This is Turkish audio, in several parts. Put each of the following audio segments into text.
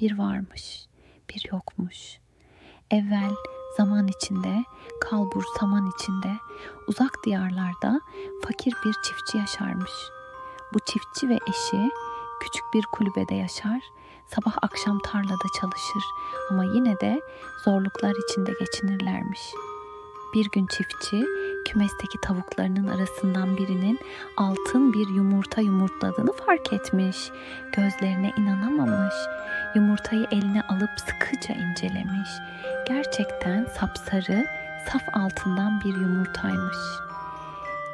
bir varmış, bir yokmuş. Evvel zaman içinde, kalbur saman içinde, uzak diyarlarda fakir bir çiftçi yaşarmış. Bu çiftçi ve eşi küçük bir kulübede yaşar, sabah akşam tarlada çalışır ama yine de zorluklar içinde geçinirlermiş. Bir gün çiftçi kümesteki tavuklarının arasından birinin altın bir yumurta yumurtladığını fark etmiş. Gözlerine inanamamış. Yumurtayı eline alıp sıkıca incelemiş. Gerçekten sapsarı, saf altından bir yumurtaymış.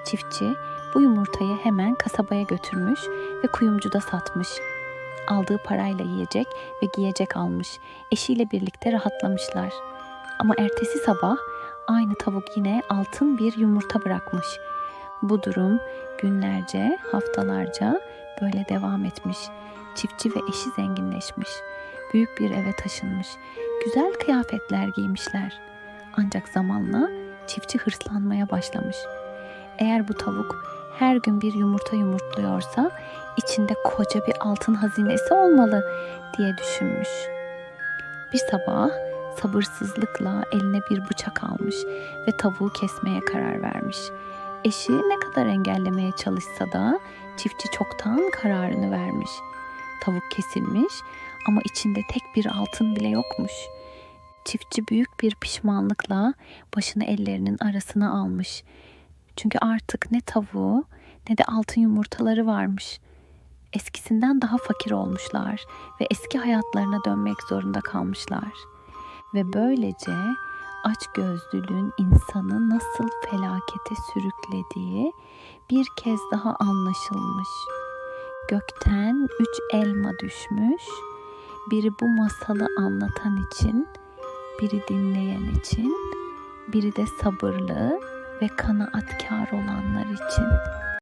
Çiftçi bu yumurtayı hemen kasabaya götürmüş ve kuyumcuda satmış. Aldığı parayla yiyecek ve giyecek almış. Eşiyle birlikte rahatlamışlar. Ama ertesi sabah aynı tavuk yine altın bir yumurta bırakmış. Bu durum günlerce, haftalarca böyle devam etmiş. Çiftçi ve eşi zenginleşmiş. Büyük bir eve taşınmış. Güzel kıyafetler giymişler. Ancak zamanla çiftçi hırslanmaya başlamış. Eğer bu tavuk her gün bir yumurta yumurtluyorsa içinde koca bir altın hazinesi olmalı diye düşünmüş. Bir sabah sabırsızlıkla eline bir bıçak almış ve tavuğu kesmeye karar vermiş. Eşi ne kadar engellemeye çalışsa da çiftçi çoktan kararını vermiş. Tavuk kesilmiş ama içinde tek bir altın bile yokmuş. Çiftçi büyük bir pişmanlıkla başını ellerinin arasına almış. Çünkü artık ne tavuğu ne de altın yumurtaları varmış. Eskisinden daha fakir olmuşlar ve eski hayatlarına dönmek zorunda kalmışlar. Ve böylece aç gözlülüğün insanı nasıl felakete sürüklediği bir kez daha anlaşılmış. Gökten üç elma düşmüş. Biri bu masalı anlatan için, biri dinleyen için, biri de sabırlı ve kanaatkar olanlar için.